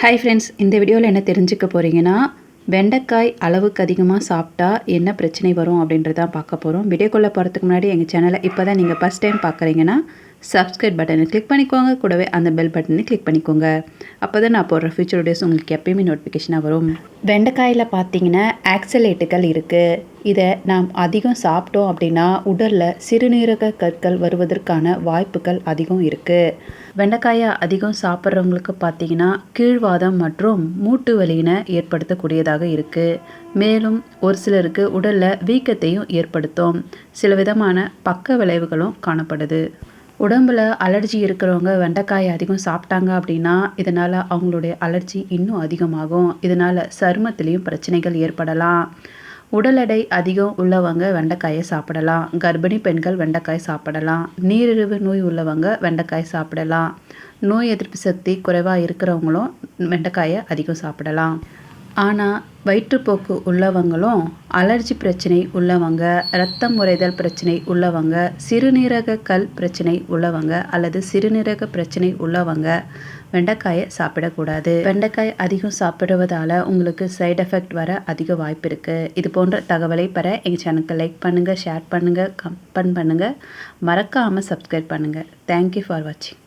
Hi friends இந்த வீடியோவில் என்ன தெரிஞ்சுக்க போகிறீங்கன்னா வெண்டைக்காய் அளவுக்கு அதிகமாக சாப்பிட்டா என்ன பிரச்சனை வரும் அப்படின்றதான் பார்க்க போகிறோம் வீடியோக்குள்ளே போகிறதுக்கு முன்னாடி எங்கள் சேனலை இப்போ தான் நீங்கள் ஃபஸ்ட் டைம் பார்க்குறீங்கன்னா சப்ஸ்கிரைப் பட்டனை கிளிக் பண்ணிக்கோங்க. கூடவே அந்த பெல் பட்டனை கிளிக் பண்ணிக்கோங்க. அப்போ தான் நான் போடுற ஃபியூச்சர் வீடியோஸ் உங்களுக்கு எப்பயுமே நோட்டிஃபிகேஷனாக வரும். வெண்டைக்காயில் பார்த்தீங்கன்னா ஆக்சலேட்டுகள் இருக்குது இதை நாம் அதிகம் சாப்பிட்டோம் அப்படின்னா உடலில் சிறுநீரக கற்கள் வருவதற்கான வாய்ப்புகள் அதிகம் இருக்குது வெண்டைக்காயை அதிகம் சாப்பிட்றவங்களுக்கு பார்த்தீங்கன்னா கீழ்வாதம் மற்றும் மூட்டு வலியினை ஏற்படுத்தக்கூடியதாக இருக்குது மேலும் ஒரு சிலருக்கு உடலில் வீக்கத்தையும் ஏற்படுத்தும். சில விதமான பக்க விளைவுகளும் காணப்படுது. உடம்புல அலர்ஜி இருக்கிறவங்க வெண்டைக்காயை அதிகம் சாப்பிட்டாங்க அப்படின்னா இதனால் அவங்களுடைய அலர்ஜி இன்னும் அதிகமாகும். இதனால் சருமத்திலையும் பிரச்சனைகள் ஏற்படலாம். உடல் எடை அதிகம் உள்ளவங்க வெண்டைக்காயை சாப்பிடலாம். கர்ப்பிணி பெண்கள் வெண்டைக்காய் சாப்பிடலாம். நீரிழிவு நோய் உள்ளவங்க வெண்டைக்காய் சாப்பிடலாம். நோய் எதிர்ப்பு சக்தி குறைவாக இருக்கிறவங்களும் வெண்டைக்காயை அதிகம் சாப்பிடலாம். ஆனால் வயிற்றுப்போக்கு உள்ளவங்களும் அலர்ஜி பிரச்சனை உள்ளவங்க ரத்தம் முறைதல் பிரச்சனை உள்ளவங்க சிறுநீரக கல் பிரச்சனை உள்ளவங்க அல்லது சிறுநீரக பிரச்சனை உள்ளவங்க வெண்டைக்காயை சாப்பிடக்கூடாது. வெண்டைக்காய் அதிகம் சாப்பிடுவதால் உங்களுக்கு சைடு எஃபெக்ட் வர அதிக வாய்ப்பு இருக்குது இது போன்ற தகவலை பெற எங்கள் சேனலுக்கு லைக் பண்ணுங்கள் ஷேர் பண்ணுங்கள் கம்பன் பண்ணுங்கள் மறக்காமல் சப்ஸ்கிரைப் பண்ணுங்கள் தேங்க்யூ ஃபார் வாட்சிங்